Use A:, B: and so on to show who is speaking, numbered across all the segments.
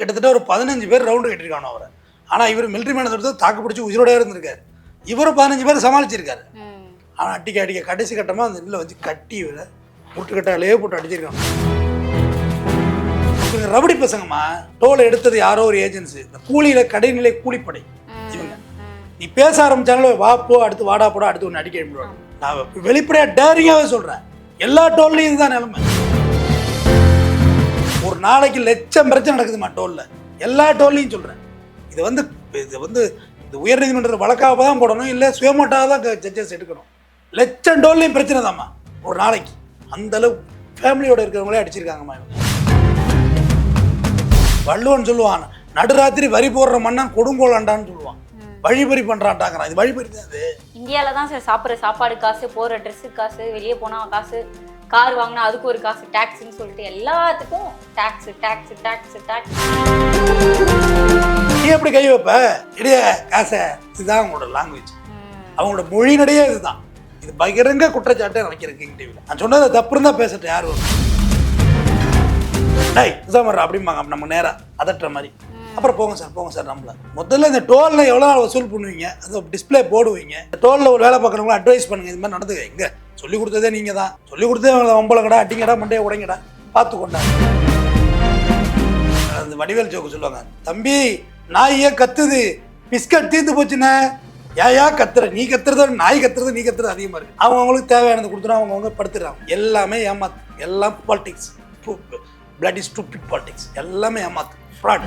A: கிட்டத்தட்ட ஒரு பதினஞ்சு பேர் ரவுண்டு கட்டியிருக்கானோ அவரை. ஆனால் இவர் மிலிட்ரி மேனை தொடுத்து தாக்கு பிடிச்சி உயிரோட இருந்திருக்காரு. இவரும் பதினஞ்சு பேர் சமாளிச்சிருக்காரு. ஆனால் அடிக்க அடிக்க கடைசி கட்டமாக அந்த நெல்லை வச்சு கட்டி இவரை முட்டுக்கட்டாலே போட்டு அடிச்சிருக்காங்க இவங்க ரபடி பசங்கம்மா. டோலை எடுத்தது யாரோ ஒரு ஏஜென்சி இந்த கூலியில கடைநிலை கூலிப்படை. இவங்க. நீ பேச ஆரம்பிச்சாலும் வா போ அடுத்து வாடா போடா அடுத்து ஒன்று அடிக்க நான் வெளிப்படையா டேரிங்காகவே சொல்றேன். எல்லா டோல்லையும் இதுதான் நிலைமை. ஒரு நாளைக்கு லட்சம் பிரச்சனை நடக்குதுமா டோல்ல. எல்லா டோல்லையும் சொல்றேன். இது வந்து இது வந்து இந்த உயர்நீதிமன்றத்தில் வழக்காக தான் போடணும் இல்லை சுயமோட்டாக தான் ஜட்ஜஸ் எடுக்கணும். லட்சம் டோல்லையும் பிரச்சனை தாம்மா ஒரு நாளைக்கு. அந்த அளவு ஃபேமிலியோட இருக்கிறவங்களே அடிச்சிருக்காங்கம்மா இவங்க. வள்ளுவன் சொல்லுவான் நடுராத்திரி வரி போடுற மன்னன் கொடுங்கோலாண்டான்னு சொல்லுவான். வழிபறி பண்றான்டாங்கிறான் இது வழிபறி தான் அது
B: இந்தியால தான் சார் சாப்பிட்ற சாப்பாடு காசு போற ட்ரெஸ்ஸு காசு வெளியே போனா காசு. கார் வாங்கினா அதுக்கு ஒரு காசு டாக்ஸ்ன்னு சொல்லிட்டு எல்லாத்துக்கும் டாக்ஸ் டாக்ஸ் டாக்ஸ் டாக்ஸ்
A: நீ எப்படி கை வைப்ப? இடையே காசை இதுதான் அவங்களோட லாங்குவேஜ் அவங்களோட மொழிநடையே இதுதான். இது பகிரங்க குற்றச்சாட்டை நினைக்கிறேன் கிங் டிவியில் நான் சொன்னதை தப்பு தான் பேசட்டும் யார் வரும் டேய் இதான் அப்படிம்பாங்க நம்ம நேரா அதட்டுற மாதிரி. அப்புறம் போங்க சார் போங்க சார் நம்மள. முதல்ல இந்த டோலில் எவ்வளோ நாள் வசூல் பண்ணுவீங்க? அந்த டிஸ்ப்ளே போடுவீங்க. இந்த டோலில் ஒரு வேலை பார்க்குறவங்கள அட்வைஸ் பண்ணுங்க. இது மாதிரி நடந்துக்க எங்க? சொல்லி கொடுத்ததே நீங்கள் தான். சொல்லி கொடுத்ததே உங்களை வம்பளங்கடா அட்டிங்கடா மண்டையை உடைங்கடா. பார்த்து கொண்டாங்க அந்த வடிவேல் ஜோக்கு சொல்லுவாங்க. தம்பி நாய் ஏன் கத்துது? பிஸ்கட் தீர்ந்து போச்சுண்ணே. ஏயா கத்துற? நீ கத்துறத நாய் கத்துறது நீ கத்துறது அதிகமாக இருக்கு. அவங்க அவங்களுக்கு தேவையானது கொடுத்துரும் அவங்க அவங்க படுத்துறாங்க எல்லாமே ஏமாத்து. எல்லாம் politics blood is stupid politics எல்லாமே ஏமாத்து. ஃப்ராட்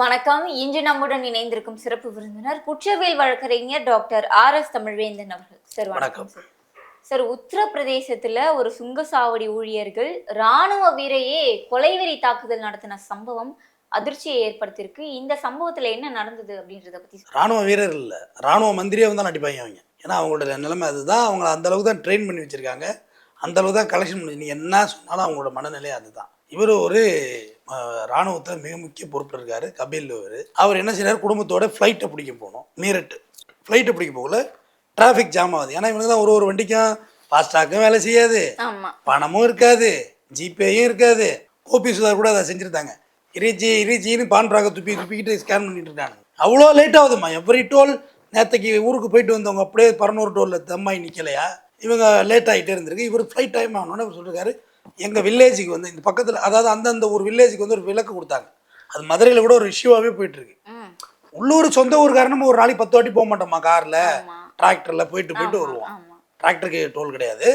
B: வணக்கம். இன்று நம்முடன் இணைந்திருக்கும் சிறப்பு விருந்தினர் குற்றவியல் வழக்கறிஞர் டாக்டர் ஆர் எஸ் தமிழ்வேந்தன் அவர்கள். சார் வணக்கம். சார். உத்தரப்பிரதேசத்துல ஒரு சுங்கசாவடி ஊழியர்கள் ராணுவ வீரையே கொலைவெறி தாக்குதல் நடத்தின சம்பவம் அதிர்ச்சியை ஏற்படுத்தியிருக்கு. இந்த சம்பவத்துல என்ன நடந்தது அப்படின்றத பத்தி.
A: ராணுவ வீரர் இல்லை. ராணுவ மந்திரியே வந்து அடிப்பாங்க அவங்க. ஏன்னா அவங்களோட நிலைமை அதுதான். அவங்கள அந்த அளவுக்கு தான் ட்ரெயின் பண்ணி வச்சிருக்காங்க. அந்த அளவுக்கு தான் கலெக்ஷன் பண்ணி என்ன சொன்னாலும் அவங்களோட மனநிலை அதுதான். இவர் ஒரு ராணுவத்தில் மிக முக்கிய பொறுப்பில் இருக்காரு கபில் இவர். அவர் என்ன செய்றாரு? குடும்பத்தோட ஃப்ளைட்டை பிடிக்க போகணும். மீரட்டு ஃப்ளைட்டை பிடிக்க போகல. டிராஃபிக் ஜாம் ஆகுது. ஏன்னா இவனுக்கு தான் ஒரு ஒரு வண்டிக்கும் ஃபாஸ்டாக்கும் வேலை செய்யாது. பணமும் இருக்காது. ஜிபேயும் இருக்காது. ஓபி சுதா கூட அதை செஞ்சுருந்தாங்க. இரிச்சி இரிச்சின்னு பான்றாக துப்பி துப்பிக்கிட்டு ஸ்கேன் பண்ணிட்டு இருக்காங்க அவ்வளோ லேட் ஆகுதும்மா. எவ்ரி டோல் நேற்றுக்கு ஊருக்கு போயிட்டு வந்தவங்க அப்படியே பரநூறு டோலில் தம்மாய் நிற்கலையா இவங்க லேட் ஆகிட்டே இருந்திருக்கு. இவர் ஃப்ளைட் டைம் ஆகணும்னு இவர் சொல்லிருக்காரு. எங்கள் வில்லேஜுக்கு வந்து இந்த பக்கத்தில் அதாவது அந்தந்த ஒரு வில்லேஜுக்கு வந்து ஒரு விளக்கு கொடுத்தாங்க. அது மதுரையில் கூட ஒரு இஷ்யூவாகவே போயிட்டுருக்கு. உள்ளூர் சொந்த ஊர் காரணமாக ஒரு நாளைக்கு பத்து வாட்டி போக மாட்டோமா காரில்? டிராக்டரில் போயிட்டு போயிட்டு வருவோம். டிராக்டருக்கு டோல் கிடையாது.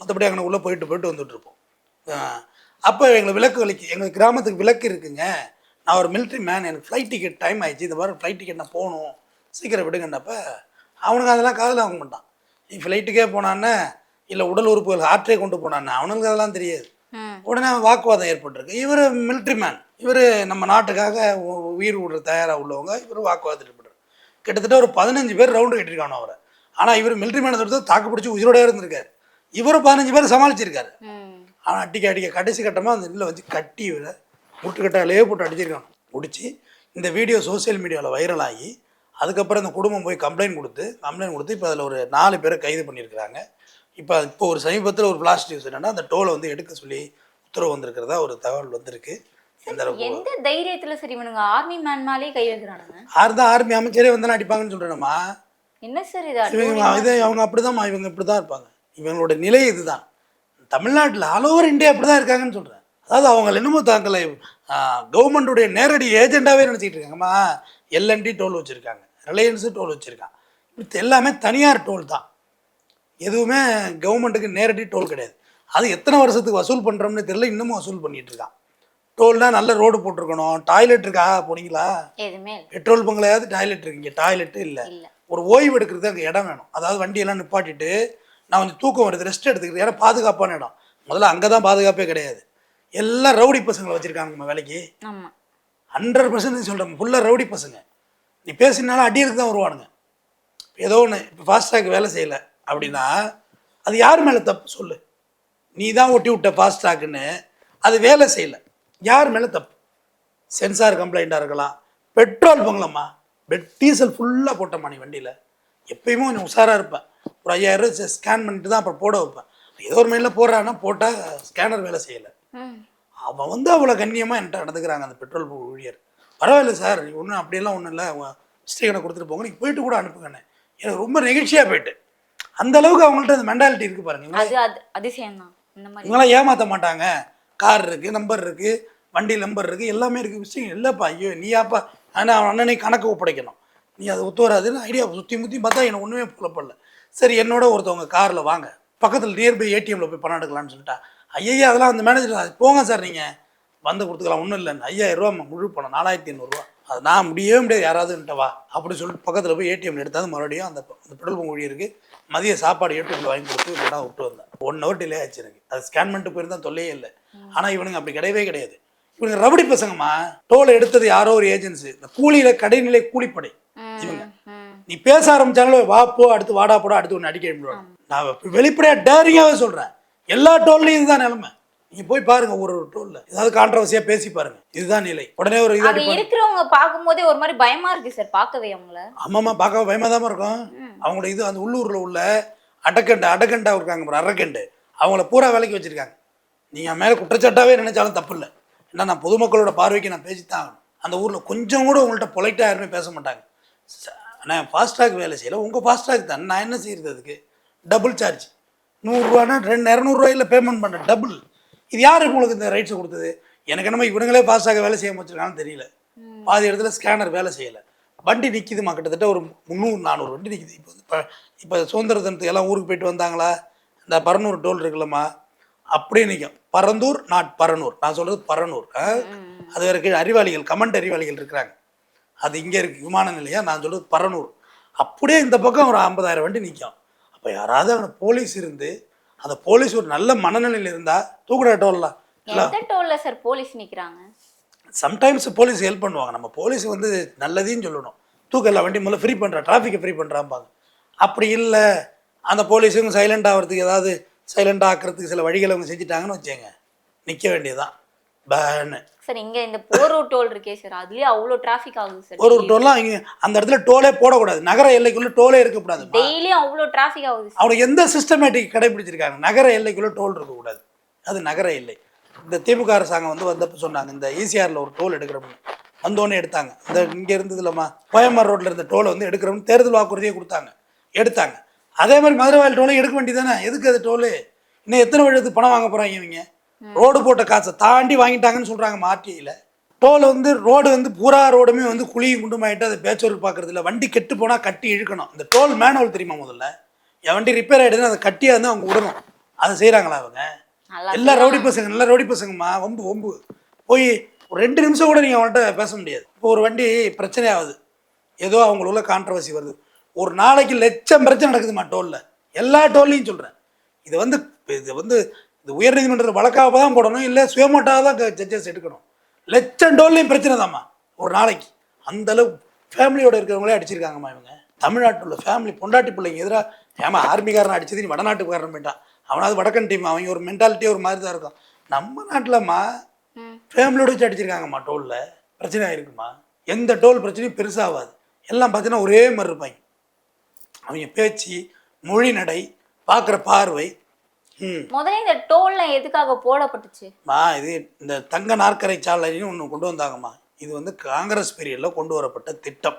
A: மற்றபடி அங்கே உள்ளே போயிட்டு போயிட்டு வந்துட்டு இருப்போம். அப்போ எங்களுக்கு விளக்கு வலிக்கு எங்கள் கிராமத்துக்கு விளக்கு இருக்குங்க. நான் ஒரு மிலிட்ரி மேன் எனக்கு ஃப்ளைட் டிக்கெட் டைம் ஆயிடுச்சு. இந்த மாதிரி ஃப்ளைட் டிக்கெட் நான் போகணும். சீக்கிரம் விடுங்கன்னப்ப அவனுக்கு அதெல்லாம் காதில் வாங்க மாட்டான். நீ ஃப்ளைட்டுக்கே போனான்னா இல்லை உடல் உறுப்புகள் ஹார்ட்டே கொண்டு போனான்னா அவனுக்கு அதெல்லாம் தெரியாது. உடனே வாக்குவாதம் ஏற்பட்டிருக்கு. இவர் மிலிட்ரி மேன் இவர் நம்ம நாட்டுக்காக உயிர் விடுற தயாராக உள்ளவங்க இவர் வாக்குவாதத்தில் ஏற்படுறாரு கிட்டத்தட்ட ஒரு பதினஞ்சு பேர் ரவுண்டு கட்டியிருக்கானோ அவரை. ஆனால் இவர் மிலிட்ரி மேனை தொடுத்து தாக்கு பிடிச்சி உயிரோட இருந்திருக்காரு. இவரும் பதினஞ்சு பேர் சமாளிச்சிருக்காரு. ஆனால் அடிக்க அடிக்க கடைசி கட்டமாக அந்த நெல்லை வச்சு கட்டி இவரை முட்டுக்கட்டாலே போட்டு அடிச்சிருக்காங்க முடிச்சு இந்த வீடியோ சோஷியல் மீடியாவில் வைரல் ஆகி அதுக்கப்புறம் இந்த குடும்பம் போய் கம்ப்ளைண்ட் கொடுத்து கம்ப்ளைண்ட் கொடுத்து இப்போ அதில் ஒரு நாலு பேரை கைது பண்ணியிருக்கிறாங்க. இப்போ இப்போ ஒரு சமீபத்தில் ஒரு பிளாஸ்ட் நியூஸ் என்னன்னா அந்த டோலை வந்து எடுக்க சொல்லி உத்தரவு வந்திருக்கிறதா ஒரு தகவல் வந்திருக்கு. எந்த
B: தைரியத்துல சரி இவனுங்க ஆர்மி மேன் மேலே கை வைக்கிறானுங்க.
A: ஆறு தான் ஆர்மி அமைச்சரே வந்தாலும் அடிப்பாங்கன்னு சொல்கிறேம்மா
B: என்ன சார் இது?
A: இவங்க இது அவங்க அப்படிதாம்மா இவங்க இப்படி தான் இருப்பாங்க. இவங்களோட நிலை இதுதான். தமிழ்நாட்டில் ஆல் ஓவர் இந்தியா இப்படி தான் இருக்காங்கன்னு சொல்கிறேன் அதாவது அவங்க என்னமோ தாங்களை கவர்மெண்ட்டுடைய நேரடி ஏஜெண்டாகவே நினச்சிக்கிட்டு இருக்காங்கம்மா. எல்என்டி டோல் வச்சுருக்காங்க. ரிலையன்ஸு டோல் வச்சுருக்காங்க இப்படி எல்லாமே தனியார் டோல் தான். எதுவுமே கவர்மெண்ட்டுக்கு நேரடி டோல் கிடையாது. அது எத்தனை வருஷத்துக்கு வசூல் பண்ணுறோம்னு தெரியல இன்னமும் வசூல் பண்ணிட்டு இருக்கான். டோல்னா நல்ல ரோடு போட்டிருக்கணும். டாய்லெட் இருக்கா? போனீங்களா. பெட்ரோல் பங்களையாவது டாய்லெட் இருக்கு. இங்கே டாய்லெட்டு இல்லை. ஒரு ஓய்வு எடுக்கிறதுக்கு அங்கே இடம் வேணும். அதாவது வண்டியெல்லாம் நிப்பாட்டிட்டு நான் கொஞ்சம் தூக்கம் வருது ரெஸ்ட் எடுத்துக்கிறேன் ஏன்னா பாதுகாப்பான இடம். முதல்ல அங்கே தான் பாதுகாப்பே கிடையாது. எல்லாம் ரவுடி பசங்களை வச்சுருக்காங்க வேலைக்கு. ஹண்ட்ரட் பர்சன்ட் சொல்கிறேன் ஃபுல்லாக ரவுடி பசங்க. நீ பேசினாலும் அடியிருக்கு தான் வருவானுங்க. ஏதோ ஒன்று இப்போ ஃபாஸ்டாக் வேலை செய்யலை. அப்படின்னா அது யார் மேலே தப்பு? சொல்லு. நீ தான் ஒட்டி விட்ட ஃபாஸ்டாக்குன்னு அது வேலை செய்யலை. யார் மேலே தப்பு? சென்சார் கம்ப்ளைண்ட்டாக இருக்கலாம். பெட்ரோல் பங்களம்மா பெட் டீசல் ஃபுல்லாக போட்டம்மா நீ வண்டியில். எப்பயுமே கொஞ்சம் உஷாராக இருப்பேன் ஒரு ஐயாயிரம் ஸ்கேன் பண்ணிட்டு தான் அப்புறம் போட வைப்பேன் ஏதோ ஒரு மெயிலில் போடுறான்னா போட்டால் ஸ்கேனர் வேலை செய்யலை. அவன் வந்து அவ்வளோ கண்ணியமாக என்கிட்ட நடந்துக்கிறாங்க அந்த பெட்ரோல் ஊழியர். பரவாயில்ல சார் ஒன்றும் அப்படியெல்லாம் ஒன்றும் இல்லை. ஸ்டேகனை கொடுத்துட்டு போங்க. நீங்கள் போயிட்டு கூட அனுப்புங்கண்ணே. எனக்கு ரொம்ப நெகிழ்ச்சியாக போயிட்டு. அந்த அளவுக்கு அவங்கள்ட்ட அந்த மென்டாலிட்டி இருக்குது பாருங்க.
B: அது அது அதிசயம் தான் இந்த மாதிரி
A: இவங்களாம் ஏமாற்ற மாட்டாங்க. கார் இருக்குது நம்பர் இருக்குது வண்டி நம்பர் இருக்குது எல்லாமே இருக்குது விஷயம் இல்லைப்பா ஐயோ நீயாப்பா ஆனால் அவன் அண்ணனை கணக்கு ஒப்படைக்கணும். நீ அதை ஒத்து வராதுன்னு ஐடியா சுற்றி முற்றி பார்த்தா எனக்கு ஒன்றுமே புலப்படல. சரி என்னோட ஒருத்தவங்க காரில் வாங்க. பக்கத்தில் நியர்பை ஏடிஎம்ல போய் பணம் எடுக்கலாம்னு சொல்லிட்டா. ஐயா அதெல்லாம் அந்த மேனேஜர் போங்க சார் நீங்கள் வந்து கொடுத்துக்கலாம் ஒன்றும் இல்லை ஐயாயிரம் ரூபா முழு பணம் நாலாயிரத்தி ஐநூறுரூவா அது நான் முடியவே முடியாது. யாராவதுன்ட்ட வா. அப்படி சொல்லிட்டு பக்கத்தில் போய் ஏடிஎம்ல எடுத்தாந்து மறுபடியும் அந்த அந்த பெட்ரோல் பங்க் ஊழியருக்கு மதிய சாப்பாடு ஏடிஎம்ல வாங்கி கொடுத்து இடம் விட்டு வந்தேன். ஒன் ஹவர் டிலே ஆச்சு எனக்கு. அது ஸ்கேன் பண்ணிட்டு போயிருந்தா தொல்லையே இல்லை. ஆனால் இவனுங்க அப்படி கிடையவே கிடையாது. இவனுங்க ரவுடி பசங்கம்மா. டோல் எடுத்தது யாரோ ஒரு ஏஜென்சி இந்த கூலியில கடைநிலை கூலிப்படை. இவங்க. நீ பேச ஆரம்பிச்சாலும் வா போ அடுத்து வாடா போடா அடுத்து ஒன்று அடிக்க நான் வெளிப்படையாக டேரிங்காகவே சொல்கிறேன் எல்லா டோல்லையும் இதுதான் நிலைமை. நீங்கள் போய் பாருங்க ஒரு டோலில் ஏதாவது கான்ட்ரவர்சியாக பேசி பாருங்க. இதுதான் நிலை. உடனே ஒரு இதாக
B: இருக்கிறவங்க பார்க்கும்போதே ஒரு மாதிரி பயமா இருக்கு சார் பார்க்கவே அவங்கள.
A: ஆமாம்மா பார்க்க பயமாக தான் இருக்கும். அவங்களோட இது அந்த உள்ளூரில் உள்ள அடக்கண்டு அடக்கண்டா இருக்காங்க அரக்கண்டு அவங்கள பூரா வேலைக்கு வச்சுருக்காங்க. நீங்கள் மேலே குற்றச்சாட்டாவே நினைச்சாலும் தப்பு இல்லை. ஏன்னா நான் பொதுமக்களோட பார்வைக்கு நான் பேசித்தான் ஆகணும். அந்த ஊரில் கொஞ்சம் கூட உங்கள்கிட்ட பொலைட்டாக யாருமே பேச மாட்டாங்க. நான் ஃபாஸ்ட்ராக் வேலை செய்யல. உங்கள் ஃபாஸ்ட்ராக் தான். நான் என்ன செய்யறது அதுக்கு? டபுள் சார்ஜ் நூறுரூவானா ரெண்டு இரநூறுவாயில் பேமெண்ட் பண்ணுறேன் டபுள் இது யார் உங்களுக்கு இந்த ரைட்ஸை கொடுத்தது? எனக்கு என்னமோ இவனுங்களே ஃபாஸ்டாக வேலை செய்ய வச்சிருக்காங்கன்னு தெரியல. பாதி இடத்துல ஸ்கேனர் வேலை செய்யலை. வண்டி நிற்கிதுமா கிட்டத்தட்ட ஒரு முந்நூறு நானூறு வண்டி நிற்கிது இப்போ இப்போ இப்போ சுதந்திர தினத்துக்கு எல்லாம் ஊருக்கு போயிட்டு வந்தாங்களா? இந்த பரனூர் டோல் இருக்குல்லம்மா. அப்படியே நிற்கும் பரந்தூர் நாட் பரனூர். நான் சொல்கிறது பரனூர். ஆ? அது வேறு கீழே அறிவாளிகள் கமெண்ட் அறிவாளிகள் இருக்கிறாங்க. அது இங்கே இருக்குது விமான நிலையம். நான் சொல்கிறது பரனூர். அப்படியே இந்த பக்கம் ஒரு ஐம்பதாயிரம் வண்டி நிற்கும் அப்போ யாராவது அவனை போலீஸ் இருந்து அந்த போலீஸ் ஒரு நல்ல மனநிலையில் இருந்தால் தூக்குடா டோல்லாம் இல்லை.
B: எந்த டோல்ல சார் போலீஸ் நிக்கிறாங்க?
A: சம்டைம்ஸ் போலீஸ் ஹெல்ப் பண்ணுவாங்க. நம்ம போலீஸ் வந்து நல்லதையும் சொல்லணும். தூக்க எல்லா வண்டி முதல்ல ஃப்ரீ பண்ணுறா டிராஃபிக்கை ஃப்ரீ பண்ணுறாம்பாங்க அப்படி இல்லை. அந்த போலீஸுங்க சைலண்ட் ஆகிறதுக்கு ஏதாவது சைலண்ட் ஆக்கிறதுக்கு சில வழிகளை அவங்க செஞ்சுட்டாங்கன்னு வச்சுங்க நிற்க வேண்டியதுதான். பேன்னு
B: சார் இங்க இந்த போரூர் டோல் இருக்கே சார். அதுலயே அவ்வளவு டிராஃபிக் ஆகுது சார்
A: ஒரு ஒரு டோல்லாம் இங்கே அந்த இடத்துல டோலே போடக்கூடாது. நகர எல்லைக்குள்ளே டோலே இருக்கக்கூடாது.
B: டெய்லியும் அவ்வளவு டிராஃபிக் ஆகுது
A: அவங்க எந்த சிஸ்டமேட்டிக் கடைபிடிச்சிருக்காங்க? நகர எல்லைக்குள்ளே டோல் இருக்கக்கூடாது. அது நகர எல்லை. இந்த திமுக அரசாங்கம் வந்து வந்தப்போ சொன்னாங்க இந்த ஈசிஆரில் ஒரு டோல் எடுக்கிறோம்னு. வந்தோடனே எடுத்தாங்க. இந்த இங்கே இருந்தது இல்லைம்மா கோயம்பர் ரோட்டில் இருந்த டோலை வந்து எடுக்கிறோம்னு தேர்தல் வாக்குறுதியே கொடுத்தாங்க. எடுத்தாங்க. அதே மாதிரி மதுரை வாயில் டோலை எடுக்க வேண்டியதானே எதுக்கு அது டோலு? இன்னும் எத்தனை வருடத்துக்கு பணம் வாங்க போகிறாங்க இவங்க? ரோடு போட்ட காசை தாண்டி வாங்கிட்டாங்கன்னு சொல்கிறாங்க மார்டியில் டோல் வந்து ரோடு வந்து பூரா ரோடுமே வந்து குழியும் குண்டுமாயிட்டு அதை பேச்சொருக்கு பார்க்கறது இல்லை. வண்டி கெட்டு போனால் கட்டி இழுக்கணும். இந்த டோல் மேனுவல் தெரியுமா முதல்ல? என் வண்டி ரிப்பேர் ஆகிடுதுன்னு அதை கட்டியா வந்து அவங்க விடணும். அதை செய்கிறாங்களா அவங்க? எல்லா ரவுடி பசங்க நல்ல ரவுடி பசங்கம்மா. வம்பு வம்பு. போய் ஒரு ரெண்டு நிமிஷம் கூட நீங்கள் அவன்கிட்ட பேச முடியாது. இப்போ ஒரு வண்டி பிரச்சனை ஆகுது. ஏதோ அவங்களுள்ள கான்ட்ரவர்சி வருது. ஒரு நாளைக்கு லட்சம் பிரச்சனை நடக்குதுமா டோலில். எல்லா டோல்லையும் சொல்கிறேன் இது வந்து இது வந்து இது உயர்நீதிமன்றத்தில் வழக்காக தான் போடணும் இல்லை சுயமோட்டாக தான் ஜட்ஜஸ் எடுக்கணும். லட்சம் டோல்லையும் பிரச்சனை தாம்மா ஒரு நாளைக்கு. அந்த அளவு ஃபேமிலியோட இருக்கிறவங்களே அடிச்சிருக்காங்கம்மா இவங்க. தமிழ்நாட்டில் உள்ள ஃபேமிலி பொண்டாட்டி பிள்ளைங்க எதிராக ஏமா ஆர்மிக்காரன் அடிச்சது நீ வடநாட்டுக்காரன் போயிட்டான். அவனாவது வடக்கன் டீம் அவங்க ஒரு மென்டாலிட்டியே ஒரு மாதிரி தான் இருக்கும் நம்ம நாட்டிலம்மா. ஃபேமிலியோட வச்சு அடிச்சிருக்காங்கம்மா டோலில். பிரச்சனை ஆயிருக்குமா எந்த டோல் பிரச்சனையும் பெருசாகாது எல்லாம் பார்த்தீங்கன்னா ஒரே மாதிரி இருப்பாங்க. அவங்க பேச்சு மொழி நடை பார்க்குற பார்வை
B: முதல்ல இந்த டோல்ல எதுக்காக போடப்பட்டுச்சு?
A: மா இது இந்த தங்க நாற்கரை சாலைன்னு ஒன்று கொண்டு வந்தாங்கம்மா. இது வந்து காங்கிரஸ் பீரியடில் கொண்டு வரப்பட்ட திட்டம்.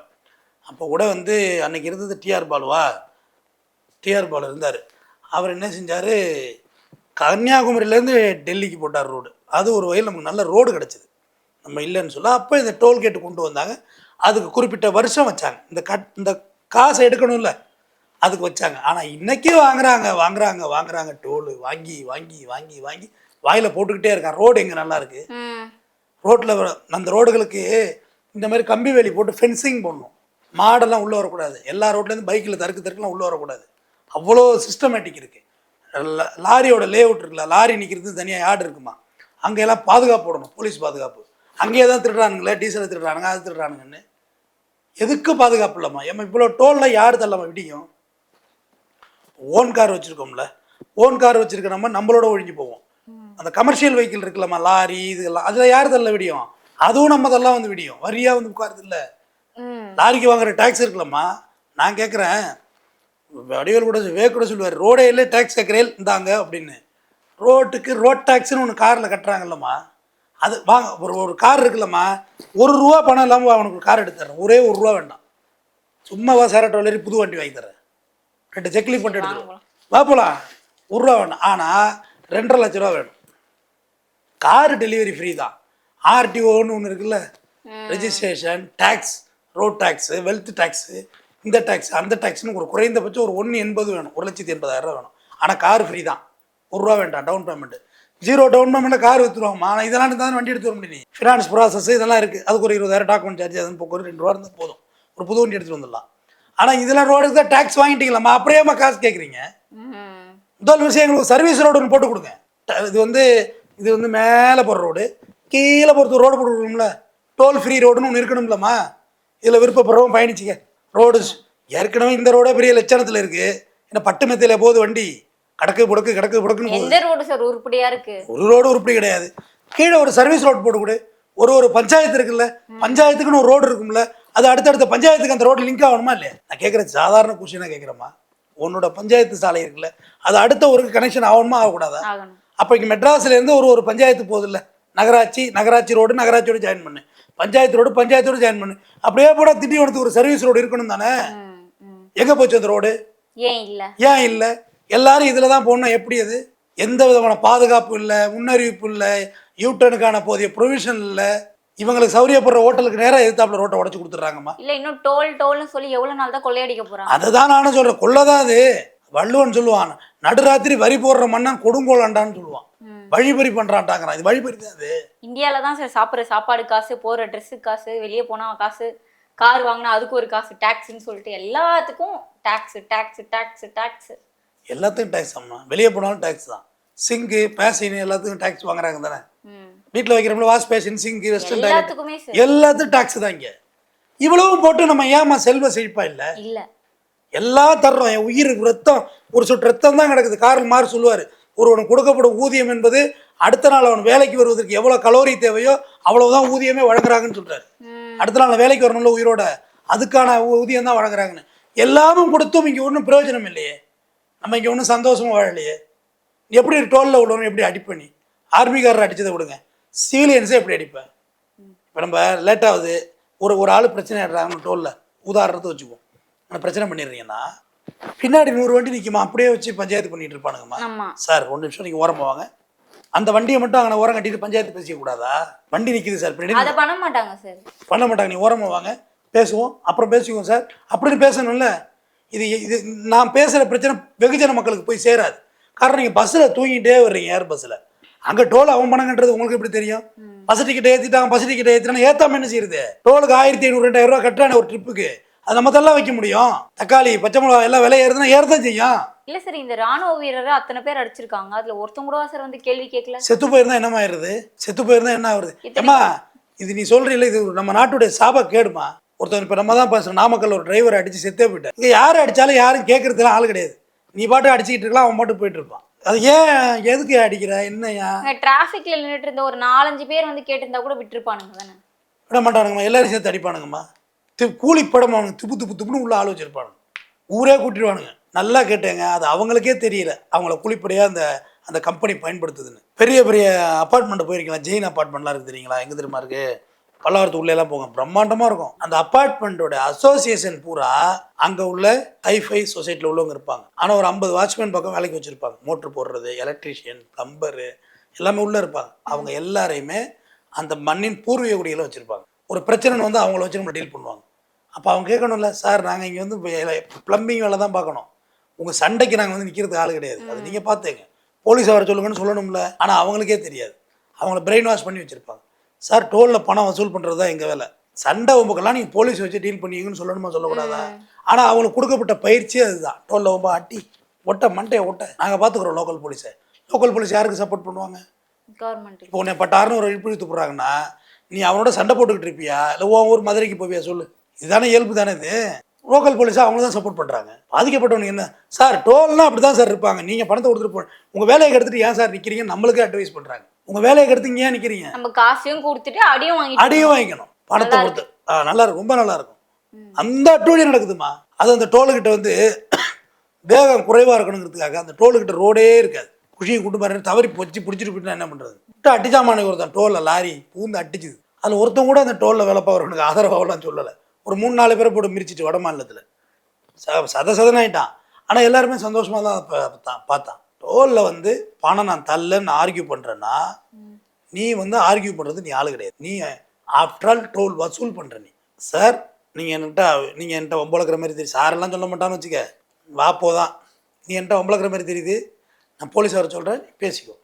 A: அப்போ கூட வந்து அன்னைக்கு இருந்தது டிஆர் பாலுவா? டிஆர் பாலு இருந்தார். அவர் என்ன செஞ்சார்? கன்னியாகுமரியிலேருந்து டெல்லிக்கு போட்டார் ரோடு. அது ஒரு வகையில் நமக்கு நல்ல ரோடு கிடச்சிது. நம்ம இல்லைன்னு சொல்ல அப்போ இந்த டோல்கேட்டு கொண்டு வந்தாங்க. அதுக்கு குறிப்பிட்ட வருஷம் வச்சாங்க. இந்த கட் இந்த காசை எடுக்கணும்ல. அதுக்கு வச்சாங்க. ஆனால் இன்னைக்கு வாங்குறாங்க வாங்குறாங்க வாங்குறாங்க. டோலு வாங்கி வாங்கி வாங்கி வாங்கி வாயில் போட்டுக்கிட்டே இருக்கான். ரோடு எங்கே நல்லா இருக்கு? ரோட்டில் அந்த ரோடுகளுக்கு இந்த மாதிரி கம்பி வேலி போட்டு ஃபென்சிங் போடணும். மாடெல்லாம் உள்ளே வரக்கூடாது. எல்லா ரோட்லேருந்து பைக்கில் தருக்கு தருக்குலாம் உள்ளே வரக்கூடாது. அவ்வளோ சிஸ்டமேட்டிக் இருக்குது லாரியோட லே அவுட் இருக்குல்ல லாரி நிற்கிறது தனியாக யார்டு இருக்குமா? அங்கெல்லாம் பாதுகாப்பு போடணும் போலீஸ் பாதுகாப்பு. அங்கேயே தான் திருடுறானுங்களே டீசலை திருடுறானுங்க அது திருடுறானுங்கன்னு. எதுக்கு பாதுகாப்பு இல்லைம்மா ஏம்மா இவ்வளோ டோலில் யார் தள்ளாம விடியும்? ஓன் கார் வச்சுருக்கோம்ல ஓன் கார் வச்சுருக்க நம்ம நம்மளோட ஒழிஞ்சு போவோம். அந்த கமர்ஷியல் வெஹிக்கிள் இருக்குல்லம்மா லாரி இதெல்லாம் அதில் யார் தள்ள விடியும்? அதுவும் நம்ம தள்ளலாம் வந்து விடியும். வரியாக வந்து உட்காருது இல்லை. லாரிக்கு வாங்குற டேக்ஸ் இருக்குல்லம்மா. நான் கேட்குறேன் வடிவேல் கூட வே கூட சொல்லுவார் ரோடே இல்லை டேக்ஸ் கேட்குறேன் இந்தாங்க அப்படின்னு. ரோட்டுக்கு ரோட் டேக்ஸ்னு ஒன்று காரில் கட்டுறாங்கல்லம்மா. அது வாங்க ஒரு ஒரு கார் இருக்குல்லம்மா. ஒரு ரூபா பணம் இல்லாமல் அவனுக்கு கார் எடுத்து தரேன் ஒரே ஒரு ரூபா வேண்டாம். சும்மாவா சேரட்டோ வளரி புது வண்டி வாங்கி தரேன் ரெண்டு செக்லி போட்டு எடுத்துருவோம் வா போலாம். ஒரு ரூபா வேண்டாம் ஆனால் ரெண்டரை லட்ச ரூபா வேணும். கார் டெலிவரி ஃப்ரீ தான். ஆர்டிஓன்னு ஒன்று இருக்குல்ல? Registration tax road tax wealth tax இந்த டேக்ஸ் அந்த டேக்ஸ்னு ஒரு குறைந்தபட்சம் ஒரு ஒன்று எண்பது வேணும். ஒரு லட்சத்தி எண்பதாயிரம் ரூபா வேணும். ஆனால் கார் ஃப்ரீ தான். ஒரு ரூபா வேண்டாம் டவுன் பேமெண்ட் ஜீரோ டவுன் பேமெண்ட்டில் கார் விற்றுருவாங்கம்மா ஆனால் இதெல்லாம் இருந்தால் வண்டி எடுத்து வர முடியும். ஃபினான்ஸ் ப்ராசஸ் இதெல்லாம் இருக்குது அதுக்கு ஒரு இருபதாயிரம் டாக்குமெண்ட் சார்ஜ் அதுன்னு போக்குவரத்து ரெண்டு ரூபா இருந்தால் போதும். ஒரு புது வண்டி எடுத்துகிட்டு வந்துடலாம். ஆனால் இதெல்லாம் ரோடுக்கு தான் டேக்ஸ் வாங்கிட்டீங்களாம்மா? அப்படியேம்மா காசு கேட்குறீங்க முதல் விஷயம் எங்களுக்கு சர்வீஸ் ரோடு ஒன்று போட்டு கொடுங்க. இது வந்து இது வந்து மேலே போகிற ரோடு கீழே போகிறது ரோடு போட்டு கொடுக்கணும்ல டோல் ஃப்ரீ ரோடுன்னு ஒன்று இருக்கணும்லம்மா. இதில் விருப்பப்படுறவங்க பயணிச்சிக்க. ரோடு ஏற்கனவே இந்த ரோடே பெரிய லட்சணத்தில் இருக்குது என்ன பட்டு மெத்தையில் போகுது வண்டி. கடக்கு புடக்கு கடக்கு புடக்குன்னு
B: எந்த ரோடு சார் உருப்படியா இருக்கு?
A: ஒரு ரோடு உருப்படி கிடையாது. கீழே ஒரு சர்வீஸ் ரோடு போட்டு கொடு. ஒரு ஒரு பஞ்சாயத்து இருக்குல்ல. பஞ்சாயத்துக்குன்னு ஒரு ரோடு இருக்கும்ல. அது அடுத்தடுத்த பஞ்சாயத்துக்கு அந்த ரோடு லிங்க் ஆகணுமா இல்லையா? நான் கேட்குறது சாதாரண கொஸ்டினாக கேட்குறேம்மா உன்னோட பஞ்சாயத்து சாலை இருக்குல்ல அது அடுத்த ஒரு கனெக்ஷன் ஆகணுமா ஆகக்கூடாதா?
B: ஆகணும்.
A: அப்போ இங்கே மெட்ராஸ்லேருந்து ஒரு ஒரு பஞ்சாயத்து போகுதுல்ல. நகராட்சி நகராட்சி ரோடு நகராட்சியோட ஜாயின் பண்ணு. பஞ்சாயத்து ரோடு பஞ்சாயத்தோட ஜாயின் பண்ணு. அப்படியே போட திண்டிவனத்துக்கு ஒரு சர்வீஸ் ரோடு இருக்கணும் தானே? எங்கே போச்சு அந்த ரோடு
B: ஏன் இல்ல?
A: ஏன் இல்லை? எல்லாரும் இதில் தான் போகணும் எப்படி அது? எந்த விதமான பாதுகாப்பு இல்லை முன்னறிவிப்பு இல்லை யூட்டனுக்கான போதிய ப்ரொவிஷன் இல்லை. இவங்களுக்கு சௌரியப்படுற ஹோட்டலுக்கு நேராக எதிர்த்தாப்புல ரோட்டை உடச்சி கொடுத்துட்றாங்கம்மா.
B: இல்ல இன்னும் டோல் டோல்னு சொல்லி எவ்வளவு நாள் தான் கொள்ளையடிக்க போறாங்க
A: அதுதான் நானும் சொல்கிறேன் கொள்ளதான் அது. வள்ளுவன் சொல்லுவான் நடுராத்திரி வரி போடுற மன்னன் கொடுங்கோலாண்டான்னு சொல்லுவான். வழிபறி பண்ணுறான்ட்டாங்கிறான் இது வழிபறி தான் அது.
B: இந்தியால தான் சார் சாப்பிட்ற சாப்பாடு காசு போற ட்ரெஸ்ஸு காசு வெளியே போனா காசு கார் வாங்கினா அதுக்கு ஒரு காசு டாக்ஸ்ன்னு சொல்லிட்டு எல்லாத்துக்கும் டாக்ஸ் டாக்ஸ் டாக்ஸ் டாக்ஸ்
A: எல்லாத்துக்கும் டேக்ஸ் ஆமாம் வெளியே போனாலும் டேக்ஸ் தான். சிங்கு பேசின் எல்லாத்துக்கும் டேக்ஸ் வாங்குறாங்க தானே வீட்டில் வைக்கிறோம்ல வாஷ் பேசின் சிங்கு டாய்லெட்
B: எல்லாத்துக்குமே
A: டேக்ஸ் தான் இங்கே. இவ்வளவும் போட்டு நம்ம ஏமா செல்வ செழிப்பா இல்லை?
B: இல்ல.
A: எல்லாம் தர்றோம் என் உயிர் ரத்தம் ஒரு சொட்டு ரத்தம் தான் கிடக்குது. காரல் மாறு சொல்லுவார் ஒருவனுக்கு கொடுக்கப்படும் ஊதியம் என்பது அடுத்த நாள் அவன் வேலைக்கு வருவதற்கு எவ்வளோ கலோரி தேவையோ அவ்வளவுதான் ஊதியமே வழங்குறாங்கன்னு சொல்றாரு.
B: ம்.
A: அடுத்த நாள் வேலைக்கு வரணும்ல உயிரோட அதுக்கான ஊதியம் தான் வழங்குறாங்கன்னு. எல்லாமும் கொடுத்தும் இங்கே ஒன்றும் பிரயோஜனம் இல்லையே. நம்ம இங்கே ஒன்றும் சந்தோஷமா வாழலையே. எப்படி டோலில் உள்ளவன் எப்படி அடிப்பணி? ஆர்மிக்காரர் அடிச்சதை விடுங்க. சிவிலியன்ஸே எப்படி அடிப்பேன் இப்போ நம்ம லேட் ஆகுது. ஒரு ஒரு ஆள் பிரச்சனை ஆடுறாங்க டோலில் உதாரணத்தை வச்சுக்குவோம். நான் பிரச்சனை பண்ணிடுறீங்கன்னா பின்னாடி நூறு வண்டி நிற்குமா அப்படியே வச்சு பஞ்சாயத்து பண்ணிட்டு இருப்பானுங்கம்மா. சார் ஒரு நிமிஷம் நீங்கள் ஓரம் போவாங்க. அந்த வண்டியை மட்டும் அங்கே ஓரம் கட்டிட்டு பஞ்சாயத்து பேசிக்க கூடாதா வண்டி நிற்கிது சார் பின்னாடி.
B: பண்ண மாட்டாங்க சார்.
A: பண்ண மாட்டாங்க நீ ஓரமாக வாங்க பேசுவோம் அப்புறம் பேசிக்குவோம் சார். அப்படின்னு பேசணும்ல. இது இது நான் பேசுகிற பிரச்சனை வெகுஜன மக்களுக்கு போய் சேராது. காரணம் நீங்கள் பஸ்ஸில் தூங்கிட்டே வர்றீங்க ஏர் பஸ்ஸில் அங்கே டோல் அவன் பணங்கன்றது உங்களுக்கு எப்படி தெரியும்? பஸ் டிக்கெட் ஏற்றிட்டாங்க பஸ் டிக்கெட் ஏற்றினா ஏற்றாம என்ன செய்யுது டோலுக்கு ஆயிரத்தி ஐநூறு ரெண்டாயிரம் ரூபா கட்டுறானே ஒரு ட்ரிப்புக்கு. அது நம்ம தள்ளா வைக்க முடியும். தக்காளி பச்சை மிளகா எல்லாம் விலை ஏறுதுன்னா ஏறதான் செய்யும்.
B: இல்ல சார் இந்த ராணுவ வீரரை அத்தனை பேர் அடிச்சிருக்காங்க. அதுல ஒருத்தவங்க கூட சார் வந்து கேள்வி கேட்கல
A: செத்து போயிருந்தா என்னமா ஆயிருது செத்து போயிருந்தா என்ன ஆகுது ஏம்மா இது நீ சொல்றீல்ல இது நம்ம நாட்டுடைய சாப கேடுமா? ஒருத்தன் இப்போ நம்ம தான் பேசுகிறோம் நாமக்கல் ஒரு டிரைவர் அடிச்சு செத்தே போயிட்டார் இங்கே யார் அடிச்சாலும் யாரும் கேட்கறதுலாம் ஆள் கிடையாது. நீ பாட்டு அடிச்சுக்கிட்டு இருக்கலாம் அவன் பாட்டு போயிட்டு இருப்பான். அது ஏன்? எதுக்கு அடிக்கிற? என்னையா?
B: டிராஃபிக்ல நின்னுட்டு இருந்த ஒரு நாலஞ்சு பேர் வந்து கேட்டிருந்தா கூட விட்டுருப்பானுங்க தானே.
A: விட மாட்டானுங்கம்மா. எல்லாரும் சேர்த்து அடிப்பானுங்கம்மா. தி கூலி படம் அவனுக்கு துப்பு துப்பு துப்புன்னு உள்ள ஆள் வச்சிருப்பானுங்க. ஊரே கூட்டிடுவானுங்க. நல்லா கேட்டேங்க. அது அவங்களுக்கே தெரியல. அவங்கள கூலிப்படையாக அந்த அந்த கம்பெனி பயன்படுத்துதுன்னு. பெரிய பெரிய அப்பார்ட்மெண்ட் போயிருக்கலாம். ஜெயின் அப்பார்ட்மெண்ட்லாம் இருக்குது தெரியுங்களா? எங்கே தெரியுமா இருக்கு? பல்லாவரத்து உள்ளே எல்லாம் போங்க பிரம்மாண்டமாக இருக்கும். அந்த அப்பார்ட்மெண்ட்டோட அசோசியேஷன் பூரா அங்கே உள்ள ஹைஃபை சொசைட்டியில் உள்ளவங்க இருப்பாங்க. ஆனால் ஒரு ஐம்பது வாட்ச்மேன் பக்கம் வேலைக்கு வச்சுருப்பாங்க. மோட்ரு போடுறது எலக்ட்ரீஷியன் ப்ளம்பரு எல்லாமே உள்ளே இருப்பாங்க. அவங்க எல்லாரையுமே அந்த மண்ணின் பூர்வீக குடிகளை வச்சுருப்பாங்க. ஒரு பிரச்சனை வந்து அவங்கள வச்சு நம்ம டீல் பண்ணுவாங்க. அப்போ அவங்க கேட்கணும்ல சார் நாங்கள் இங்கே வந்து ப்ளம்பிங் வேலை தான் பார்க்கணும். உங்கள் சண்டைக்கு நாங்கள் வந்து நிற்கிறதுக்கு ஆள் கிடையாது. அது நீங்கள் பார்த்துங்க போலீஸ் வர சொல்லுங்கன்னு சொல்லணும்ல. ஆனால் அவங்களுக்கே தெரியாது. அவங்கள பிரெயின் வாஷ் பண்ணி வச்சுருப்பாங்க. சார் டோலில் பணம் வசூல் பண்ணுறது தான் எங்கள் வேலை? சண்டை உம்புக்கெல்லாம் நீங்கள் போலீஸ் வச்சு டீல் பண்ணுவீங்கன்னு சொல்லணுமா சொல்லக்கூடாதா? ஆனால் அவங்களுக்கு கொடுக்கப்பட்ட பயிற்சி அதுதான் டோலில் ரொம்ப அட்டி ஒட்ட மண்டையை ஒட்ட. நாங்கள் பார்த்துக்குறோம் லோக்கல் போலீஸை லோக்கல் போலீஸ் யாருக்கு சப்போர்ட் பண்ணுவாங்க?
B: கவர்மெண்ட்
A: இப்போ உன்னை பட்டாருன்னு ஒரு இழுப்பு இழுத்து போடுறாங்கன்னா நீ அவனோட சண்டை போட்டுக்கிட்டு இருப்பியா? இல்லை உன் ஊர் மதுரைக்கு போவியா சொல்லு. இதுதானே இயல்பு தானே இது? லோக்கல் போலீஸாக அவங்க தான் சப்போர்ட் பண்ணுறாங்க பாதிக்கப்பட்டவனுக்கு என்ன? சார் டோல்னா அப்படி தான் சார் இருப்பாங்க. நீங்கள் பணத்தை கொடுத்துட்டு போ உங்கள் வேலையை கெடுத்துட்டு ஏன் சார் நிற்கிறீங்க நம்மளுக்கு அட்வைஸ் பண்ணுறாங்க உங்கள் வேலையை கெடுத்து இங்க ஏன் நிற்கிறீங்க
B: நம்ம காசையும் கொடுத்துட்டு அடியும் வாங்கிட்டு
A: அடியும் வாங்கிக்கணும். பணத்தை கொடுத்து. நல்லா இருக்கும். ரொம்ப நல்லா இருக்கும். அந்த அட்டூழியம் நடக்குதுமா அது அந்த டோலுக்கிட்ட வந்து வேகம் குறைவாக இருக்கணுங்கிறதுக்காக அந்த டோலுக்கிட்ட ரோடே இருக்காது. குஷியை கூட்டு பாரு தவறி பொச்சு பிடிச்சிட்டு போயிட்டு என்ன பண்ணுறது விட்டு அடிச்சாமானே ஒருத்தன் டோலில் லாரி பூந்து அடிச்சுது. அதில் ஒருத்தன் கூட அந்த டோலில் வேலை பார்க்குறவனுக்கு ஆதரவாகலாம் சொல்லலை. ஒரு மூணு நாலு பேரை போட்டு மிரிச்சிட்டு வட மாநிலத்தில். சத சதனாயிட்டான். ஆனால் எல்லாருமே சந்தோஷமாக தான் பா- பார்த்தா- பார்த்தான். டோலில் வந்து பணம் நான் தள்ளன்னு ஆர்கியூ பண்ணுறேன்னா நீ வந்து ஆர்கியூ பண்ணுறது நீ ஆளு கிடையாது. நீ ஆஃப்டர் ஆல் டோல் வசூல் பண்ணுற நீ. சார் நீங்கள் என்கிட்ட நீங்கள் என்கிட்ட ஒம்பளக்கிற மாதிரி தெரியுது. சாரெல்லாம் சொல்ல மாட்டான்னு வச்சுக்க. வா போதான் நீ என்கிட்ட ஒம்பளக்கிற மாதிரி தெரியுது. நான் போலீஸ் வர சொல்கிறேன் பேசிக்கோ.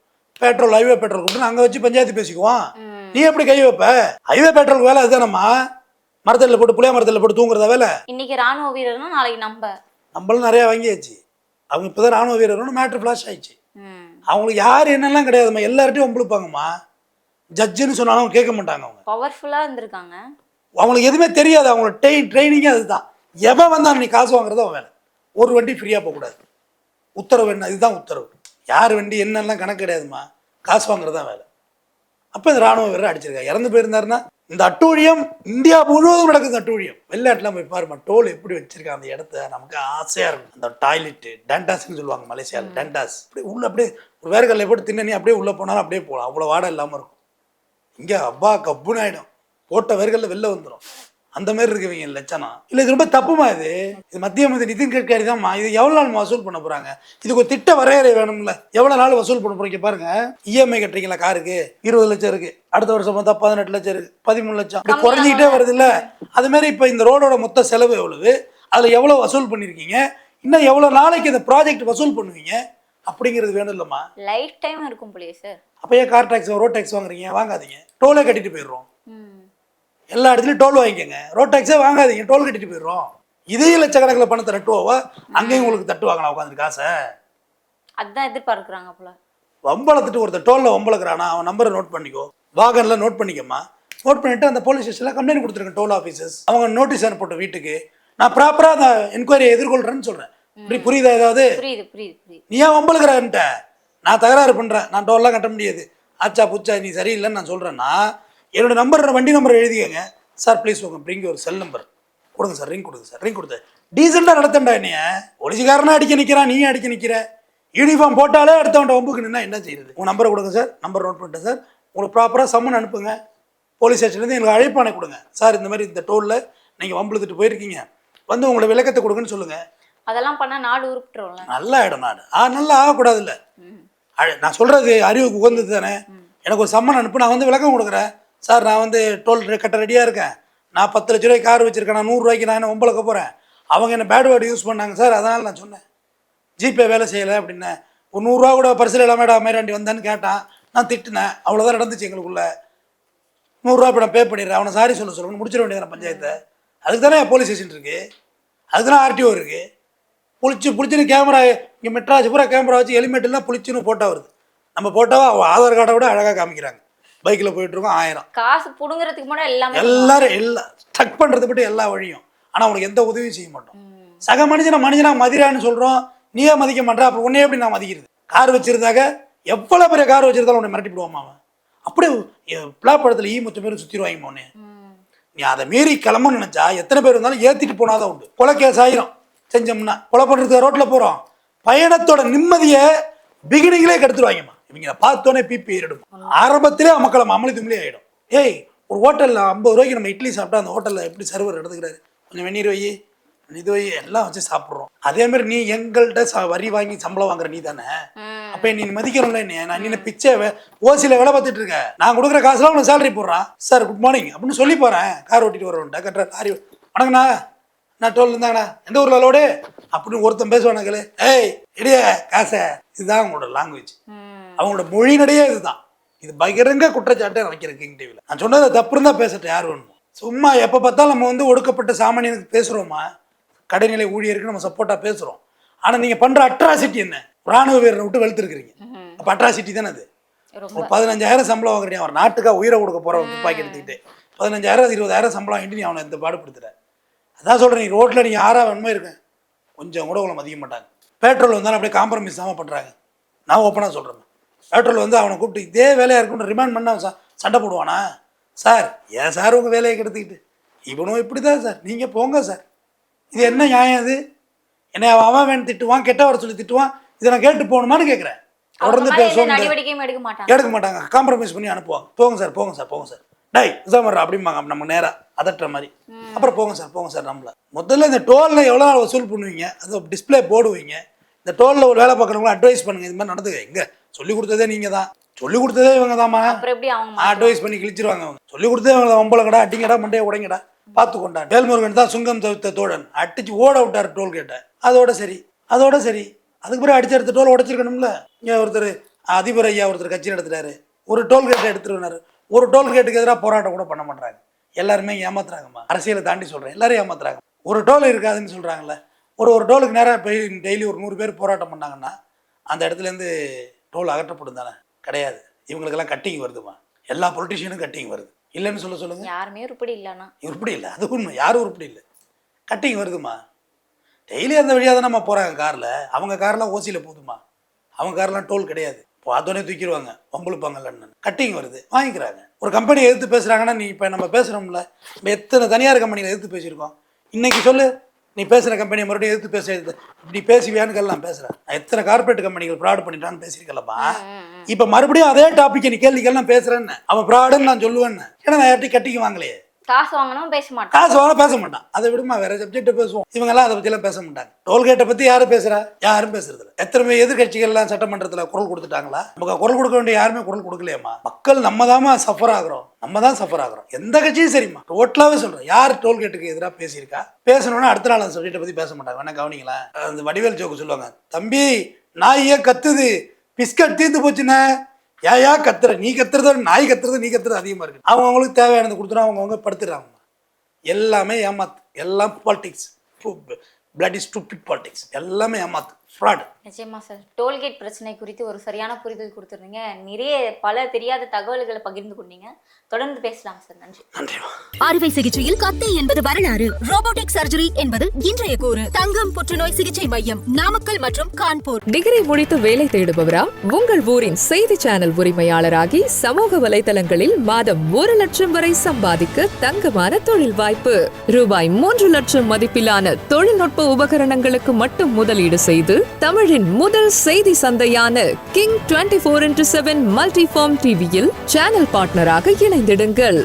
A: பெட்ரோல் ஹைவே பெட்ரோல் கூப்பிட்டு அங்கே வச்சு பஞ்சாயத்து பேசிக்குவோம் நீ எப்படி கை வைப்ப? ஹைவே பெட்ரோல் வேலை அதுதானம்மா? மரத்தடியில் போட்டு புளிய மரத்தடியில் போட்டு தூங்குறதா வேலை?
B: இன்னைக்கு ராணுவ வீரர்னா நாளைக்கு நம்ம.
A: நம்மளும் நிறையா வாங்கியாச்சு. அவங்க இப்போ தான் ராணுவ வீரர்னு மேட்ரு ஃப்ளாஷ் ஆயிடுச்சு. அவங்களுக்கு யார் என்னெல்லாம் கிடையாதும்மா. எல்லார்ட்டையும் ஒம்பளுப்பாங்கம்மா ஜட்ஜுன்னு சொன்னாலும் அவங்க கேட்க மாட்டாங்க அவங்க.
B: பவர்ஃபுல்லா இருந்திருக்காங்க.
A: அவங்களுக்கு எதுவுமே தெரியாது. அவங்களோட ட்ரெயின் ட்ரைனிங்கே அதுதான். எவன் வந்தாலும் நீ காசு வாங்குறது அவன் வேலை. ஒரு வண்டி ஃப்ரீயாக போகக்கூடாது. உத்தரவு என்ன? இதுதான் உத்தரவு. யார் வண்டி என்னெல்லாம் கணக்கு கிடையாதும்மா. காசு வாங்குறது தான் வேலை. அப்போ இந்த ராணுவ வீரர் அடிச்சிருக்காங்க. இறந்து போயிருந்தாருன்னா இந்த அட்டூழியம் இந்தியா முழுவதும் நடக்குது அட்டூழியம். வெளிநாட்டுலாம் போய் பாருமா டோல் எப்படி வச்சிருக்காங்க அந்த இடத்த நமக்கு ஆசையாக இருக்கும். அந்த டாய்லெட்டு டண்டாஸ்ன்னு சொல்லுவாங்க மலேசியாவில் டண்டாஸ். அப்படியே உள்ள அப்படியே ஒரு வேர்கல்ல போட்டு தின்ன அப்படியே உள்ளே போனாலும் அப்படியே போகலாம். அவ்வளோ வாடை இல்லாமல் இருக்கும். இங்கே அப்பா கப்புன்னு ஆயிடும். போட்ட வரிகளில் வெளில வந்துடும் அந்த மாதிரி இருக்குவீங்க லட்சணம். இல்லை இது ரொம்ப தப்புமா இது? இது மத்திய மந்திரி நிதின் கட்கரி தான்மா. இது எவ்வளோ நாள் வசூல் பண்ண போகிறாங்க இதுக்கு ஒரு திட்ட வரையறை வேணும்ல. எவ்வளோ நாள் வசூல் பண்ண போறீங்க பாருங்க. இஎம்ஐ கட்டுறீங்களா காருக்கு இருபது லட்சம் இருக்கு. அடுத்த வருஷம் பார்த்தா பதினெட்டு லட்சம் இருக்கு. பதிமூணு லட்சம். குறைஞ்சிக்கிட்டே
B: தான்
A: வருது இல்ல அது மாதிரி இப்போ இந்த ரோடோட மொத்த செலவு எவ்வளவு? அதில் எவ்வளோ வசூல் பண்ணியிருக்கீங்க இன்னும் எவ்வளோ நாளைக்கு இந்த ப்ராஜெக்ட் வசூல் பண்ணுவீங்க? அப்படிங்கிறது வேணும் இல்லைம்மா.
B: லைஃப் டைம் இருக்கும் போலயே சார்
A: அப்போ ஏன் கார் டேக்ஸ் ரோட் டேக்ஸ் வாங்குறீங்க? வாங்காதீங்க. டோலே கட்டிட்டு போயிடுறோம். எல்லா இடத்துலையும் டோல் வாங்கிக்கோங்க. ரோட் டேக்ஸே வாங்காதீங்க. டோல் கட்டிட்டு போயிடுறோம். இதே லட்சக்கணக்கில் பணத்தை தட்டுவோவா அங்கேயும் உங்களுக்கு தட்டுவாங்களா உட்காந்து காசை.
B: அதான் எதிர்பார்க்குறாங்க போல.
A: வம்பளத்துட்டு ஒருத்தர் டோலில் வம்பளக்குறானா அவன் நம்பரை நோட் பண்ணிக்கோ. வாகனில் நோட் பண்ணிக்கம்மா. நோட் பண்ணிட்டு அந்த போலீஸ் ஸ்டேஷனில் கம்ப்ளைண்ட் கொடுத்துருங்க டோல் ஆஃபீஸர்ஸ் அவங்க நோட்டீஸ் அனுப்பட்ட வீட்டுக்கு. நான் ப்ராப்பராக அந்த என்கொயரியை எதிர்கொள்கிறேன்னு சொல்கிறேன் இப்படி புரியுதா ஏதாவது?
B: புரியுது புரியுது புரியுது.
A: நீ ஏன் வம்பளுக்குறன்ட்ட? நான் தகராறு பண்ணுறேன் நான் டோல்லாம் கட்ட முடியாது. ஆச்சா புச்சா நீ சரியில்லைன்னு நான் சொல்கிறேன்னா என்னோட நம்பர் வண்டி நம்பர் எழுதிக்கங்க. சார் ப்ளீஸ் உங்க பிரிங்க ஒரு செல் நம்பர் கொடுங்க சார் ரிங் கொடுங்க சார் ரிங் கொடுத்து. டீசெண்டாக நடத்தண்டா என்னைய? ஒளிச்சிக்காரனா அடிக்க நிற்கிறான் நீ அடிக்க நிற்கிற யூனிஃபார்ம் போட்டாலே அடுத்தவன்ட்ட வம்புக்கு நின்னா என்ன செய்யுது உங்கள் நம்பரை கொடுங்க சார் நம்பர் நோட் பண்ணிட்டேன் சார் உங்களுக்கு ப்ராப்பராக சம்மன் அனுப்புங்க. போலீஸ் ஸ்டேஷன்லேருந்து எங்களுக்கு அழைப்பானை கொடுங்க. சார் இந்த மாதிரி இந்த டோலில் நீங்கள் வம்பளுத்துட்டு போயிருக்கீங்க. வந்து உங்களை விளக்கத்தை கொடுங்கன்னு சொல்லுங்கள்
B: அதெல்லாம் பண்ணா நாடு உருப்பிட்டுரும்ல.
A: நல்லா ஆயிடும் நாடு. ஆ நல்லா ஆகக்கூடாதுல்ல. நான் சொல்றது அறிவுக்கு உகந்தது தானே. எனக்கு ஒரு சம்மன் அனுப்பு நான் வந்து விளக்கம் கொடுக்குறேன். சார் நான் வந்து டோல் கட்ட ரெடியாக இருக்கேன். நான் பத்து லட்ச ரூபாய்க்கு கார் வச்சுருக்கேன். நான் நூறுரூவாய்க்கு நான் என்ன ஒம்பளக்க போகிறேன் அவங்க என்ன பேட் வேர்டு யூஸ் பண்ணாங்க சார் அதனால் நான் சொன்னேன். ஜிபே வேலை செய்யலை அப்படின்னேன் ஒரு நூறுரூவா கூட பரிசில் இல்லாமடா மேராண்டி வந்தான்னு கேட்டான். நான் திட்டினேன். அவ்வளோதான் நடந்துச்சு எங்களுக்குள்ள. நூறுரூவா இப்போ நான் பே பண்ணிடுறேன். அவனை சாரி சொல்ல சொல்லணும் முடிச்சிட வேண்டியது பஞ்சாயத்தை? அதுக்கு தானே போலீஸ் ஸ்டேஷன் இருக்குது அதுக்கு தானே ஆர்டிஓ இருக்குது புளிச்சு புளிச்சுன்னு கேமரா இங்கே மெட்ராஸ் பூரா கேமரா வச்சு ஹெல்மெட்லாம் புளிச்சுன்னு ஃபோட்டோ வருது. நம்ம போட்டோவா ஆதார் கார்டை விட அழகாக காமிக்கிறாங்க. பைக்கில் போயிட்டுருக்கோம் ஆயிரம்.
B: காசு புடுங்குறதுக்கு முன்னாடி எல்லாமே
A: எல்லாரும் எல்லா ஸ்டக் பண்ணுறது மட்டும் எல்லா வழியும். ஆனால் அவனுக்கு எந்த உதவியும் செய்ய மாட்டோம். சக மனுஷனை மனுஷனா மதிரான்னு சொல்கிறோம் நீயே மதிக்க மாட்டா அப்புறம் உன்னையே எப்படி நான் மதிக்கிறது? கார் வச்சிருந்தாக்க எவ்வளோ பெரிய கார் வச்சிருந்தாலும் உன்னை மிரட்டி விடுவாமா அவன்? அப்படியே பிளாப்படத்தில் ஈ முத்த பேரும் சுற்றிடுவாங்க உன்னை
B: ம்.
A: நீ அதை மீறி கிளம்பணும்னு நினச்சா எத்தனை பேர் இருந்தாலும் ஏற்றிட்டு போனாதான் உண்டு. கொலை கேஸ் ஆயிரும். செஞ்சோம்னா கொலை பண்ணுறதுக்கு ரோட்டில் போகிறோம் பயணத்தோட நிம்மதியை பிகினிங்லேயே கெடுத்துருவாங்கம்மா இவங்க பார்த்தோன்னே பிபி ஏறிடும். ஆரம்பத்திலே மக்களை அமளி தும்ளி ஆகிடும் ஏய் ஒரு ஹோட்டலில் ஐம்பது ரூபாய்க்கு நம்ம இட்லி சாப்பிட்டா அந்த ஹோட்டலில் எப்படி சர்வர் எடுத்துக்கிறாரு? கொஞ்சம் வெந்நீர் வை இது வை எல்லாம் வச்சு சாப்பிட்றோம். அதே மாதிரி நீ எங்கள்கிட்ட ச- வரி வாங்கி சம்பளம் வாங்குற நீ தானே? அப்ப நீ மதிக்கிறோம்ல நீ நான் நீ பிச்சை ஓசியில் வேலை பார்த்துட்டு இருக்க நான் கொடுக்குற காசுலாம் உனக்கு சேலரி போடுறான் சார் குட் மார்னிங் அப்படின்னு சொல்லி போறேன். கார் ஓட்டிட்டு வரவன்ட்ட கட்டுற லாரி வணக்கண்ணா நான் டோல் இருந்தாங்கண்ணா? எந்த ஊர்ல லோடு அப்படின்னு ஒருத்தன் பேசுவானுங்களே ஏய் இடையே காசை. இதுதான் உங்களோட லாங்குவேஜ் அவங்களோட மொழி நடையே இதுதான். இது பகிரங்க குற்றச்சாட்டை நினைக்கிறேன் கிங் டிவியில் நான் சொன்னது தப்பு இருந்தால் பேசட்டும் யார் வேணுமோ. சும்மா எப்போ பார்த்தாலும் நம்ம வந்து ஒடுக்கப்பட்ட சாமானியனுக்கு பேசுகிறோமா கடைநிலை ஊழியருக்கு நம்ம சப்போர்ட்டாக பேசுகிறோம் ஆனா நீங்க பண்ற அட்ராசிட்டி என்ன? ராணுவ வீரரை விட்டு வெளுத்துருக்கிறீங்க. அப்ப அட்ராசிட்டி தானே அது? ஒரு பதினஞ்சாயிரம் சம்பளம் வாங்குறீங்க. அவர் நாட்டுக்காக உயிரை கொடுக்க போற ஒரு துப்பாக்கி எடுத்துக்கிட்டு பதினஞ்சாயிரம் இருபதாயிரம் சம்பளம் வாங்கிட்டு நீ அவனை இந்த பாடுபடுத்துற. அதான் சொல்றேன் நீ ரோட்ல நீங்க ஆறா வன்மை இருக்கேன் கொஞ்சம் கூட உங்களை மதிக்க மாட்டாங்க. பெட்ரோல் வந்தாலும் அப்படியே காம்ப்ரமைஸ் ஆகாம பண்றாங்க. நான் ஓப்பனாக சொல்றேன். பெட்ரோல் வந்து அவனை கூப்பிட்டு இதே வேலையா இருக்கும்னு ரிமாண்ட் பண்ண அவன் சண்டை போடுவானா? சார் ஏன் சார் உங்க வேலையை கெடுத்துக்கிட்டு. இவனும் இப்படி தான் சார். நீங்க போங்க சார். இது என்ன நியாயம் இது? என்னை அவன் அவன் வேணும் திட்டுவான் கெட்ட வர சொல்லி திட்டுவான். இதை நான் கேட்டு போகணுமான்னு கேட்குறேன் தொடர்ந்து
B: நடவடிக்கையும் எடுக்க மாட்டாங்க.
A: காம்ப்ரமைஸ் பண்ணி அனுப்புவாங்க. போங்க சார் போங்க சார் போங்க சார். டை இதான் அப்படிம்பாங்க. நம்ம நேரா அதட்டுற மாதிரி. அப்புறம் போங்க சார் போங்க சார் நம்மள. முதல்ல இந்த டோலில் எவ்வளோ நாள் வசூல் பண்ணுவீங்க? அது டிஸ்ப்ளே போடுவீங்க. இந்த டோலில் ஒரு வேலை பார்க்குறவங்களும் அட்வைஸ் பண்ணுங்க. இது மாதிரி நடந்துக்க எங்க சொல்லி கொடுத்ததே நீங்க தான் சொல்லி கொடுத்ததே இவங்க தாம்மா? அட்வைஸ் பண்ணி கிழிச்சிருவாங்க அவங்க. சொல்லி கொடுத்தே இவங்க ஒம்பளங்கடா அடிங்கடா மண்டையை உடைங்கடா. பார்த்து கொண்டா வேல்முருகன் தான் சுங்கம் தவிர்த்த தோழன். அடிச்சு ஓட விட்டார் டோல் கேட்ட அதோட சரி. அதோட சரி. அதுக்கு பிறகு அடிச்சு அடுத்த டோல் உடைச்சிருக்கணும்ல? இங்கே ஒருத்தர் அதிபர் ஐயா ஒருத்தர் கட்சி நடத்துறாரு. ஒரு டோல் கேட்டை எடுத்துருவாரு. ஒரு டோல் கேட்டுக்கு எதிராக போராட்டம் கூட பண்ண மாட்டாங்க எல்லாருமே ஏமாத்துறாங்கம்மா. அரசியலை தாண்டி சொல்றேன். எல்லாரும் ஏமாத்துறாங்க. ஒரு டோல் இருக்காதுன்னு சொல்றாங்கல்ல. ஒரு ஒரு டோலுக்கு நேராக டெய்லி ஒரு நூறு பேர் போராட்டம் பண்ணாங்கன்னா அந்த இடத்துல இருந்து டோல் அகற்றப்படும் தானே? கிடையாது. இவங்களுக்கெல்லாம் கட்டிங் வருதுமா? எல்லா பொலிட்டிஷியனும் கட்டிங் வருது. இல்லைன்னு சொல்ல சொல்லுங்க.
B: யாருமே உருப்படி இல்லைன்னா.
A: உருப்படி இல்லை. அது உண்மை. யாரும் உருப்படி இல்லை. கட்டிங் வருதுமா? டெய்லி அந்த வழியாக தான் நம்ம போகிறாங்க காரில் அவங்க கார்லாம் ஓசியில் போகுதுமா அவங்க கார்லாம் டோல் கிடையாது. பார்த்தோன்னே தூக்கிடுவாங்க. வம்பளுப்பாங்கல்லன்னு கட்டிங் வருது. வாங்கிக்கிறாங்க. ஒரு கம்பெனி எதிர்த்து பேசுகிறாங்கன்னா நீ இப்போ நம்ம பேசுகிறோம்ல எத்தனை தனியார் கம்பெனியில் எதிர்த்து பேசியிருக்கோம்? இன்னைக்கு சொல்லு. நீ பேசுகிற கம்பெனியை மறுபடியும் எதிர்த்து பேச இப்படி பேசுவியான்னு நான் பேசுகிறேன் எத்தனை கார்பரேட் கம்பெனிகள் ஃப்ராட் பண்ணிட்டான்னு பேசியிருக்கலப்பா இப்போ மறுபடியும் அதே டாப்பிக்கை நீ கேள்வி கேள்வி நான் பேசுகிறேன்னு அவன் ஃப்ராடுன்னு நான் சொல்லுவேன்னு. ஏன்னா நான் யார்ட்டையும் கட்டிக்கு வாங்கலையே.
B: காசு வாங்கணும் பேச மாட்டான்.
A: காசு வாங்கினா பேச மாட்டான். அதை விடுமா வேற சப்ஜெக்ட் பேசுவோம். இவங்க எல்லாம் அதை பத்தியெல்லாம் பேச மாட்டாங்க. டோல்கேட்டை பத்தி யாரும் பேசுறா? யாரும் பேசுறது இல்லை எத்தனை பேர் எதிர்கட்சிகள்லாம் சட்டமன்றத்துல குரல் கொடுத்துட்டாங்களா? நமக்கு குரல் கொடுக்க வேண்டிய யாருமே குரல் கொடுக்கலையம்மா. மக்கள் நம்ம தாமா சஃபர் ஆகுறோம். நம்ம தான் சஃபர் ஆகுறோம். எந்த கட்சியும் சரிம்மா. டோட்டலாவே சொல்றோம் யார் டோல்கேட்டுக்கு எதிராக பேசியிருக்கா? பேசணும்னா அடுத்த நாள் அந்த சப்ஜெக்டை பத்தி பேச மாட்டாங்க. வேணா கவனிங்களா அந்த வடிவேல் ஜோக்கு சொல்லுவாங்க தம்பி நாயே ஏன் கத்துது? பிஸ்கட் தீர்ந்து போச்சுண்ணே. ஏயா கத்துற நீ கத்துறத நாய் கத்துறது நீ கத்துறது அதிகமாக இருக்கு. அவங்க அவங்களுக்கு தேவையானது கொடுத்துரும் அவங்கவுங்க அவங்க எல்லாமே ஏமாத்து. எல்லாம் politics blood is stupid politics எல்லாமே ஏமாத்து. ஃப்ராட்
B: நிச்சயமா சார். டோல்கேட் பிரச்சனை குறித்து ஒரு சரியான புரிதல் கொடுத்துருந்தீங்க. நிறைய பல தெரியாத தகவல்களை பகிர்ந்து கொண்டீங்க. தொடர்ந்து பேசலாம் சார். நன்றி.
A: நன்றிமா
C: அறுவை சிகிச்சையில் கத்தை என்பது வரலாறு. ரோபோட்டிக் சர்ஜரி என்பது இன்றைய கூறு. தங்கம் புற்றுநோய் சிகிச்சை மையம் நாமக்கல் மற்றும் கான்பூர்.
D: டிகிரி முடித்து வேலை தேடுபவரா? உங்கள் ஊரின் செய்தி சேனல் உரிமையாளராகி சமூக வலைதளங்களில் மாதம் ஒரு லட்சம் வரை சம்பாதிக்க தங்கமான தொழில் வாய்ப்பு. ரூபாய் மூன்று லட்சம் மதிப்பிலான தொழில்நுட்ப உபகரணங்களுக்கு மட்டும் முதலீடு செய்து தமிழின் முதல் செய்தி சந்தையான king twenty four into seven multiform டிவியில் சேனல் பார்ட்னராக இணைந்திடுங்கள்.